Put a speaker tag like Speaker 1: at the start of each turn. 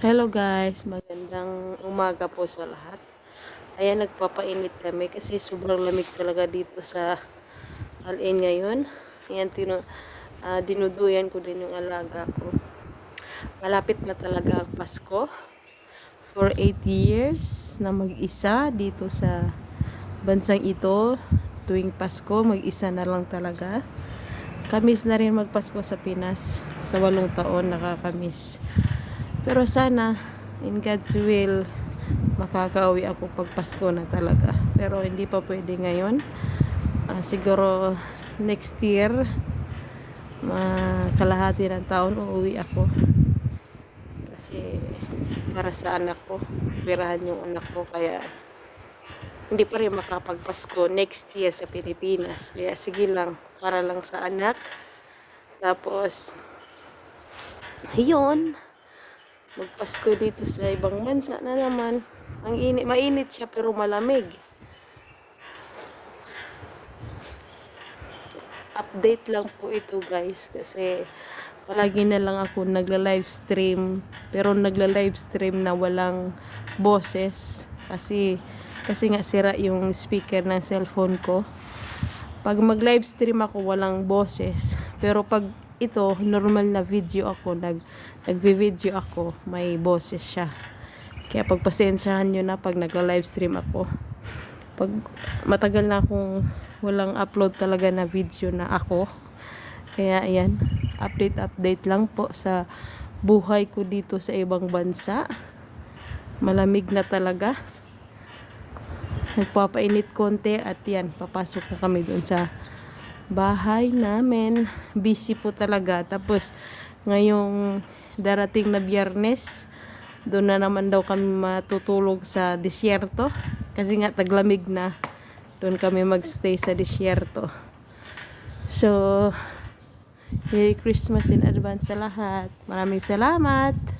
Speaker 1: Hello guys, magandang umaga po sa lahat. Ayan, nagpapainit kami kasi sobrang lamig talaga dito sa Alin ngayon. Ayan, tino, ah, dinuduyan ko din yung alaga ko. Malapit na talaga ang Pasko. For 8 years na mag-isa dito sa bansang ito. Tuwing Pasko, mag-isa na lang talaga. Kamis na rin magpasko sa Pinas. Sa walong taon, nakakamiss. Pero sana, in God's will, makakauwi ako pag Pasko na talaga. Pero hindi pa pwede ngayon. Ah, siguro next year, mga kalahati ng taon, uuwi ako. Kasi para sa anak ko, pirahan yung anak ko. Kaya hindi pa rin makapagpasko next year sa Pilipinas. Kaya sige lang, para lang sa anak. Tapos, ayun, magpasko dito sa ibang bansa na naman. Ang init, mainit siya pero malamig. Update lang po ito guys kasi palagi na lang ako nagla-live stream pero nagla-live stream na walang boses kasi kasi nga sira yung speaker ng cellphone ko. Pag mag-live stream ako walang boses pero pag ito normal na video ako nag nagvi-video ako may boses siya. Kaya pagpasensyahan nyo na pag nagla-live stream ako. Pag matagal na akong walang upload talaga na video na ako. Kaya ayan, update update lang po sa buhay ko dito sa ibang bansa. Malamig na talaga. Nagpapainit konti at yan, papasok na kami doon sa bahay namin. Busy po talaga. Tapos ngayong darating na biyernes, doon na naman daw kami matutulog sa disyerto. Kasi nga taglamig na. Doon kami magstay sa disyerto. So, Merry Christmas in advance sa lahat. Maraming salamat.